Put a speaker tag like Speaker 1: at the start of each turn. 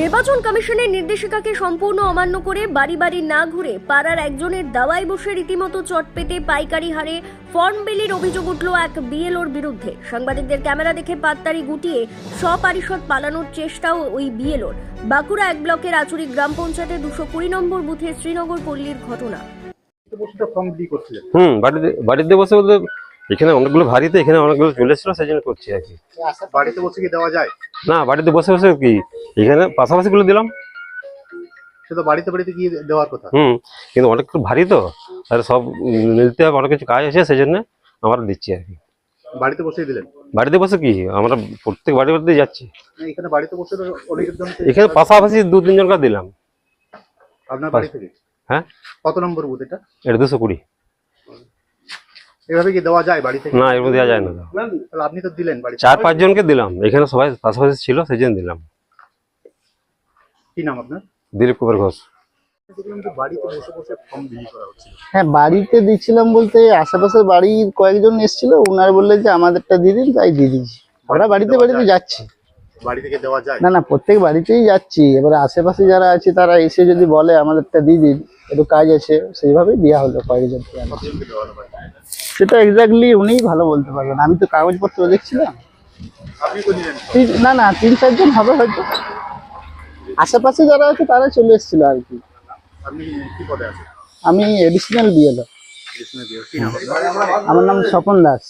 Speaker 1: নির্বাচন কমিশনের নির্দেশিকাকে সম্পূর্ণ অমান্য করে বাড়ি বাড়ি না ঘুরে পাড়ার একজনের দাওয়ায় বসে রীতিমতো চট পেতে পাইকারি হারে ফর্ম বিলির অভিযোগ উঠল এক বিএলওর বিরুদ্ধে। সাংবাদিকদের ক্যামেরা দেখে পাত্তারি গুটিয়ে সপারিষদ পালানোর চেষ্টাও ওই বিএলওর। বাঁকুড়া এক ব্লকের আচুরি গ্রাম পঞ্চায়েতের দুশো কুড়ি নম্বর বুথে শ্রীনগর পল্লীর ঘটনা।
Speaker 2: হুম বাড়িতে বাড়িতে বসে বলতে এখানে অনেকগুলো ভারীতে এখানে অনেকগুলো চলে এসেছিল সেই জন্য করছি আর কি।
Speaker 3: বাড়িতে বসে কি দেওয়া যায়?
Speaker 2: না বাড়িতে বসে বসে কি? এখানে পাশাপাশি গুলো দিলাম।
Speaker 3: বাড়িতে বাড়িতে গিয়ে দেওয়ার কথা।
Speaker 2: হুম কিন্তু অনেক ভারী তো। আর সব নিতে হবে অনেক কিছু কাজ আছে সেই জন্য আমরা দিচ্ছি আর কি।
Speaker 3: বাড়িতে বসেই দিলেন?
Speaker 2: বাড়িতে বসে কি? আমরা প্রত্যেক বাড়ি বাড়িতে যাচ্ছি।
Speaker 3: এখানে বাড়িতে বসে
Speaker 2: এখানে পাশাপাশি দু তিনজনকে দিলাম।
Speaker 3: আপনার বাড়ি থেকে?
Speaker 2: হ্যাঁ?
Speaker 3: কত নম্বর বুথ এটা?
Speaker 2: এটা দুশো কুড়ি।
Speaker 3: এভাবে কি দেওয়া যায় বাড়ি থেকে?
Speaker 2: না এরকম দেওয়া যায় না।
Speaker 3: তাহলে আপনি তো দিলেন বাড়ি
Speaker 2: চার পাঁচ জনকে দিলাম। এখানে সবাই পাশাপাশি ছিল সেই জন্য দিলাম।
Speaker 3: কি নাম আপনার?
Speaker 2: দিলীপ কুমার ঘোষ।
Speaker 3: দেখলাম যে বাড়িতে বসে বসে ফর্ম বিলি করা হচ্ছে
Speaker 4: হ্যাঁ বাড়িতে দিচ্ছিলাম বলতে আশেপাশের বাড়ির কয়েকজন এসেছিল। ওনার বললেন যে আমাদেরটা দিয়ে দিন তাই দিয়ে দিচ্ছি আমরা বাড়িতে বাড়িতে যাচ্ছি।
Speaker 3: বাড়ি থেকে দেওয়া যায়?
Speaker 4: না না প্রত্যেক বাড়িতেই যাচ্ছি। এবারে আশেপাশে যারা আছে তারা এসে যদি বলে আমাদেরটা দিয়ে দিন একটু কাজ আছে সেইভাবেই দেওয়া হলো কয়েকজনকে আর কি।
Speaker 3: কতজনকে দেওয়া হলো বাড়িতে?
Speaker 4: সেটা এক্স্যাক্টলি উনিই ভালো বলতে পারবেন। আমি তো কাগজপত্র দেখছিলাম। না না তিন চারজন হবে হয়তো। আশেপাশে যারা আছে তারা চলে এসেছিল আর কি। আমি এডিশনাল বিএলও আমার নাম স্বপন দাস।